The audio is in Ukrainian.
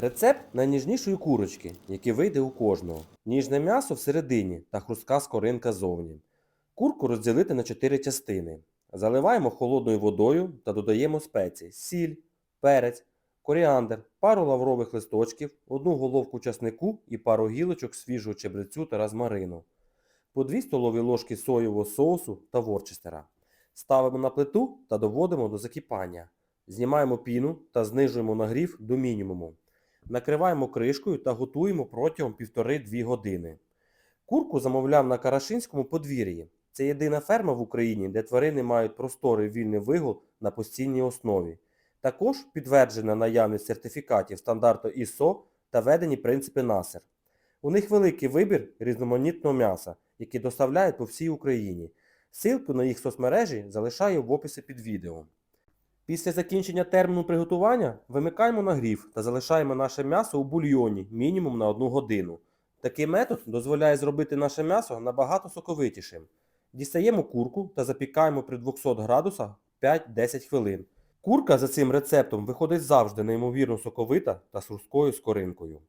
Рецепт найніжнішої курочки, який вийде у кожного. Ніжне м'ясо всередині та хрустка скоринка зовні. Курку розділити на 4 частини. Заливаємо холодною водою та додаємо спеції: сіль, перець, коріандр, пару лаврових листочків, одну головку часнику і пару гілочок свіжого чебрецю та розмарину, по 2 столові ложки соєвого соусу та ворчестера. Ставимо на плиту та доводимо до закипання. Знімаємо піну та знижуємо нагрів до мінімуму. Накриваємо кришкою та готуємо протягом 1,5-2 години. Курку замовляв на Карашинському подвір'ї. Це єдина ферма в Україні, де тварини мають просторий вільний вигул на постійній основі. Також підтверджена наявність сертифікатів стандарту ISO та введені принципи НАСЕР. У них великий вибір різноманітного м'яса, який доставляють по всій Україні. Ссылку на їх соцмережі залишаю в описі під відео. Після закінчення терміну приготування вимикаємо нагрів та залишаємо наше м'ясо у бульйоні мінімум на 1 годину. Такий метод дозволяє зробити наше м'ясо набагато соковитішим. Дістаємо курку та запікаємо при 200 градусах 5-10 хвилин. Курка за цим рецептом виходить завжди неймовірно соковита та з рускою скоринкою.